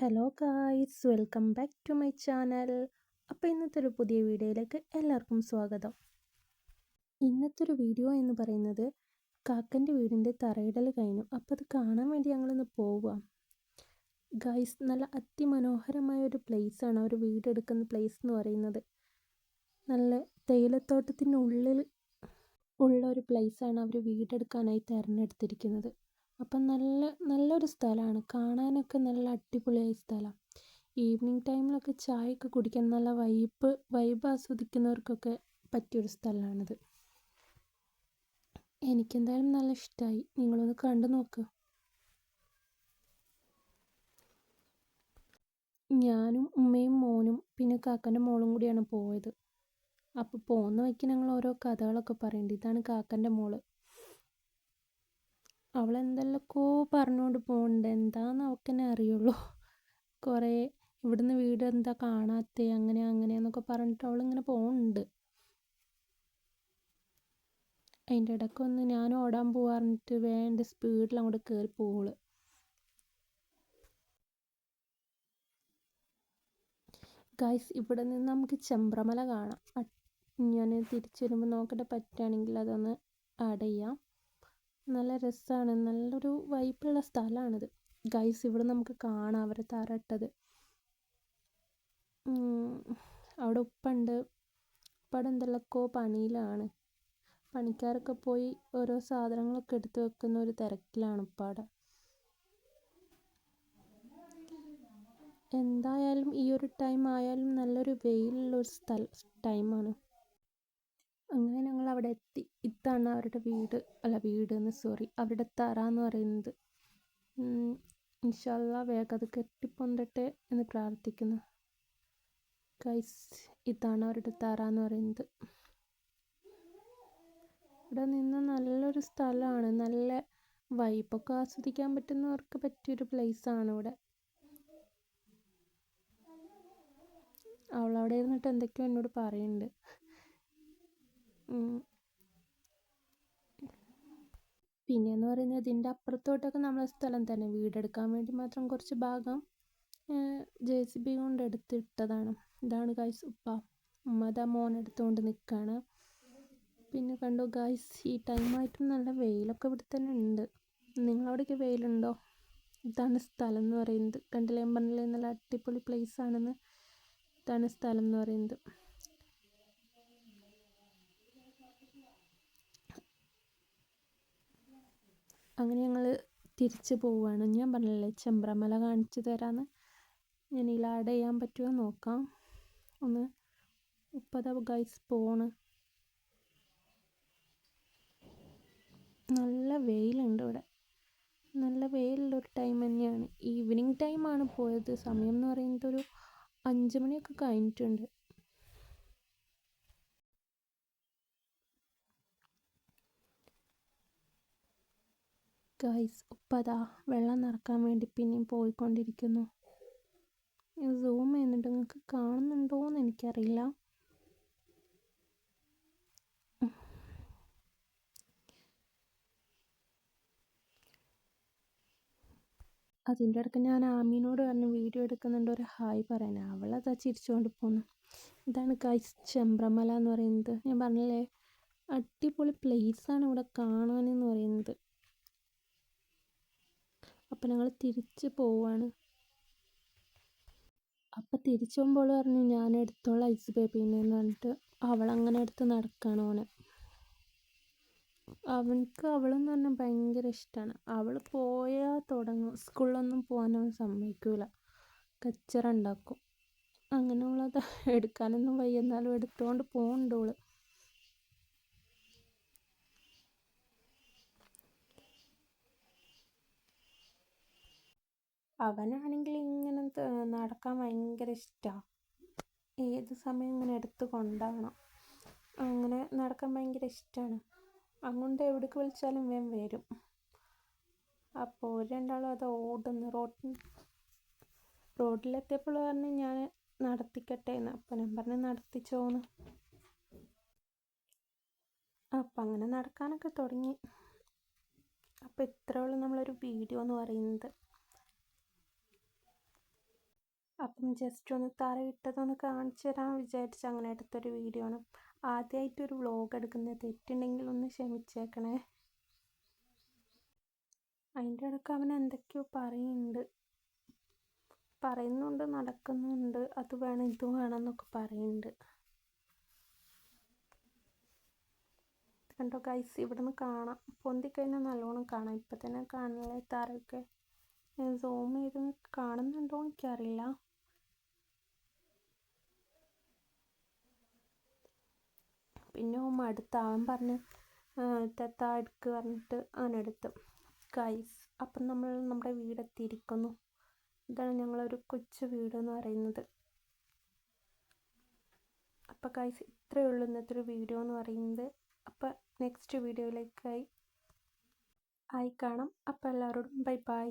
Hello guys welcome back to my channel. അപ്പോൾ ഇന്നത്തെ ഒരു പുതിയ വീഡിയോയിലേക്ക് എല്ലാവർക്കും സ്വാഗതം. ഇന്നത്തെ ഒരു വീഡിയോ എന്ന് പറയുന്നത് കാക്കന്റെ വീടിന്റെ തറയിടൽ കഴിഞ്ഞു. അപ്പോൾ അത് കാണാൻ വേണ്ടി ഞങ്ങളൊന്ന് പോവുക ഗായ്സ് നല്ല അതിമനോഹരമായ ഒരു പ്ലേസാണ് ഒരു വീടെടുക്കുന്ന പ്ലേസ് എന്ന് പറയുന്നത്. നല്ല തേയിലത്തോട്ടത്തിന്റെ ഉള്ളിൽ ഉള്ള ഒരു പ്ലേസാണ് അവർ വീടെടുക്കാനായി തിരഞ്ഞെടുത്തിരിക്കുന്നത്. അപ്പം നല്ല നല്ലൊരു സ്ഥലമാണ്. കാണാനൊക്കെ നല്ല അടിപൊളിയായ സ്ഥലമാണ് ഈവനിങ് ടൈമിലൊക്കെ ചായയൊക്കെ കുടിക്കാൻ നല്ല വൈബ് വൈബ് ആസ്വദിക്കുന്നവർക്കൊക്കെ പറ്റിയൊരു സ്ഥലമാണിത് എനിക്കെന്തായാലും നല്ല ഇഷ്ടമായി നിങ്ങളൊന്ന് കണ്ടു നോക്ക്. ഞാനും ഉമ്മയും മോനും പിന്നെ കാക്കന്റെ മോളും കൂടിയാണ് പോയത്. അപ്പോൾ പോകുന്ന വഴിക്ക് ഞങ്ങൾ ഓരോ കഥകളൊക്കെ പറയുന്നുണ്ട് ഇതാണ് കാക്കന്റെ മോൾ. അവളെന്തെല്ലൊക്കെയോ പറഞ്ഞുകൊണ്ട് പോകുന്നുണ്ട് എന്താണെന്ന് അവൾക്ക് തന്നെ അറിയുള്ളൂ. കുറേ ഇവിടുന്ന് വീട് എന്താ കാണാത്ത അങ്ങനെ അങ്ങനെ എന്നൊക്കെ പറഞ്ഞിട്ട് അവളിങ്ങനെ പോകുന്നുണ്ട് അതിന്റെ ഇടയ്ക്ക് ഒന്ന് ഞാൻ ഓടാൻ പോവാറിഞ്ഞിട്ട് വേണ്ട സ്പീഡിൽ അങ്ങോട്ട് കയറി പോൾ ഗൈസ് ഇവിടെ നിന്ന് നമുക്ക് ചെമ്പ്രമല കാണാം. ഞാൻ തിരിച്ചു വരുമ്പോൾ നോക്കട്ടെ പറ്റുകയാണെങ്കിൽ അതൊന്ന് ആഡ് ചെയ്യാം. നല്ല രസമാണ് നല്ലൊരു വൈബുള്ള സ്ഥലമാണിത് ഗൈസ് ഇവിടെ നമുക്ക് കാണാം അവരെ തറട്ടത് അവിടെ ഉപ്പുണ്ട്. ഉപ്പടെ എന്തെല്ലാമൊക്കെ പണിയിലാണ്. പണിക്കാരൊക്കെ പോയി ഓരോ സാധനങ്ങളൊക്കെ എടുത്തു വെക്കുന്ന ഒരു തിരക്കിലാണ് ഉപ്പാടെ. എന്തായാലും ഈ ഒരു ടൈം ആയാലും നല്ലൊരു വെയിലുള്ള ഒരു സ്ഥല ടൈമാണ് അങ്ങനെ ഞങ്ങൾ അവിടെ എത്തി. ഇതാണ് അവരുടെ വീട്. അല്ല വീട് എന്ന് സോറി അവരുടെ തറ എന്ന് പറയുന്നത്. ഇൻഷല്ല വേഗം അത് കെട്ടിപ്പൊന്തട്ടെ എന്ന് പ്രാർത്ഥിക്കുന്നു. ഗൈസ് ഇതാണ് അവരുടെ തറ എന്ന് പറയുന്നത്. ഇവിടെ നിന്ന് നല്ലൊരു സ്ഥലമാണ്. നല്ല വൈബൊക്കെ ആസ്വദിക്കാൻ പറ്റുന്നവർക്ക് പറ്റിയൊരു പ്ലേസാണ് ഇവിടെ. അവളവിടെ ഇരുന്നിട്ട് എന്തൊക്കെയോ എന്നോട് പറയുന്നുണ്ട് പിന്നെയെന്ന് പറയുന്നത് ഇതിന്റെ അപ്പുറത്തോട്ടൊക്കെ നമ്മളെ സ്ഥലം തന്നെ. വീടെടുക്കാൻ വേണ്ടി മാത്രം കുറച്ച് ഭാഗം ജെ സി ബി കൊണ്ട് എടുത്തിട്ടതാണ്. ഇതാണ് ഗായ്സ് ഉപ്പ. ഉമ്മ ദാ മോൻ എടുത്തുകൊണ്ട് നിൽക്കുകയാണ് പിന്നെ കണ്ടു ഗായ്സ് ഈ ടൈമായിട്ടും നല്ല വെയിലൊക്കെ ഇവിടെ തന്നെ ഉണ്ട്. നിങ്ങളവിടേക്ക് വെയിലുണ്ടോ? ഇതാണ് സ്ഥലം എന്ന് പറയുന്നത്. കണ്ടില്ലേ? പറഞ്ഞില്ലേ നല്ല അടിപൊളി പ്ലേസ് ആണെന്ന്? ഇതാണ് സ്ഥലം എന്ന് പറയുന്നത്. അങ്ങനെ ഞങ്ങൾ തിരിച്ച് പോവുകയാണ് ഞാൻ പറഞ്ഞില്ലേ ചെമ്പ്രമല കാണിച്ചു തരാമെന്ന് ഞാൻ ഇതിൽ ആഡ് ചെയ്യാൻ പറ്റുമോ നോക്കാം. ഒന്ന് ഇപ്പതാ ഗൈസ് പോണ്. നല്ല വെയിലുണ്ട് ഇവിടെ. നല്ല വെയിലുള്ള ഒരു ടൈം തന്നെയാണ്. ഈവനിങ് ടൈമാണ് പോയത്. സമയം എന്ന് പറയുന്നത് ഒരു അഞ്ച് മണിയൊക്കെ കഴിഞ്ഞിട്ടുണ്ട്. ഗൈസ് ഉപ്പതാ വെള്ളം നിറക്കാൻ വേണ്ടി പിന്നെയും പോയിക്കൊണ്ടിരിക്കുന്നു. സൂം ചെയ്യുന്നുണ്ട് നിങ്ങൾക്ക് കാണുന്നുണ്ടോ എന്ന് എനിക്കറിയില്ല. അതിന്റെ ഇടയ്ക്ക് ഞാൻ ആമീനോട് പറഞ്ഞു വീഡിയോ എടുക്കുന്നുണ്ട് ഒരു ഹായ് പറയാൻ അവളതാ ചിരിച്ചുകൊണ്ട് പോന്നു. ഇതാണ് ഗൈസ് ചെമ്പ്രമല എന്ന് പറയുന്നത്. ഞാൻ പറഞ്ഞില്ലേ അടിപൊളി പ്ലേസാണ് ഇവിടെ കാണാനെന്ന് പറയുന്നത്. അപ്പം ഞങ്ങൾ തിരിച്ച് പോവാണ്. അപ്പം തിരിച്ചു പോകുമ്പോൾ പറഞ്ഞു ഞാൻ എടുത്തോളാം ഐസ് ബേബീനെ എന്ന് പറഞ്ഞിട്ട് അവളങ്ങനെ എടുത്ത് നടക്കുകയാണ് ഓനെ. അവനക്ക് അവളെന്ന് പറഞ്ഞാൽ ഭയങ്കര ഇഷ്ടമാണ് അവൾ പോയാൽ തുടങ്ങും. സ്കൂളിലൊന്നും പോകാൻ അവൻ സമ്മതിക്കില്ല കച്ചറ ഉണ്ടാക്കും. അങ്ങനെ അവളത് എടുക്കാനൊന്നും വയ്യ. എന്നാലും എടുത്തുകൊണ്ട് പോകുന്നുണ്ട് അവനാണെങ്കിൽ ഇങ്ങനെ നടക്കാൻ ഭയങ്കര ഇഷ്ടമാണ് ഏത് സമയം ഇങ്ങനെ എടുത്ത് കൊണ്ടുപോകണം അങ്ങനെ നടക്കാൻ ഭയങ്കര ഇഷ്ടമാണ് അങ്ങോട്ട് എവിടേക്ക് വിളിച്ചാലും വേഗം വരും. അപ്പോൾ രണ്ടാളും അത് ഓടുന്നു. റോഡ് റോഡിലെത്തിയപ്പോൾ പറഞ്ഞു ഞാൻ നടത്തിക്കട്ടെ എന്ന് അപ്പം ഞാൻ പറഞ്ഞ് നടത്തിച്ചോന്ന്. അപ്പം അങ്ങനെ നടക്കാനൊക്കെ തുടങ്ങി. അപ്പോൾ ഇത്രയുള്ള നമ്മളൊരു വീഡിയോ എന്ന് പറയുന്നത്. അപ്പം ജസ്റ്റ് ഒന്ന് തറയിട്ടതൊന്ന് കാണിച്ചു തരാൻ വിചാരിച്ച് അങ്ങനെ എടുത്തൊരു വീഡിയോ ആണ്. ആദ്യമായിട്ടൊരു വ്ലോഗ് എടുക്കുന്നത്. തെറ്റുണ്ടെങ്കിൽ ഒന്ന് ക്ഷമിച്ചേക്കണേ. അതിന്റെ ഇടയ്ക്ക് അവൻ എന്തൊക്കെയോ പറയുന്നുണ്ട്. പറയുന്നുണ്ട് നടക്കുന്നുണ്ട്. അത് വേണം ഇത് വേണം എന്നൊക്കെ പറയുന്നുണ്ട്. കണ്ടോ ഗൈസ് ഇവിടെ നിന്ന് കാണാം. പൊന്തിക്കഴിഞ്ഞാൽ നല്ലോണം കാണാം. ഇപ്പം തന്നെ കാണലേ തറയൊക്കെ സൂം ചെയ്ത് കാണുന്നുണ്ടോ എനിക്കറിയില്ല. പിന്നെ ഓൻ മടുത്ത അവൻ പറഞ്ഞ് തെത്ത എടുക്ക് പറഞ്ഞിട്ട് അവനെടുത്ത് ഗൈസ് അപ്പം നമ്മൾ നമ്മുടെ വീടെത്തിയിരിക്കുന്നു ഇതാണ് ഞങ്ങളൊരു കൊച്ചു വീട് എന്ന് പറയുന്നത്. അപ്പോൾ ഗൈസ് ഇത്രയേ ഉള്ളൂ ഇന്നത്തെ ഒരു വീഡിയോ എന്ന് പറയുന്നത്. അപ്പോൾ നെക്സ്റ്റ് വീഡിയോയിലേക്കായി ആയി കാണാം. അപ്പോൾ എല്ലാവരോടും ബൈ ബൈ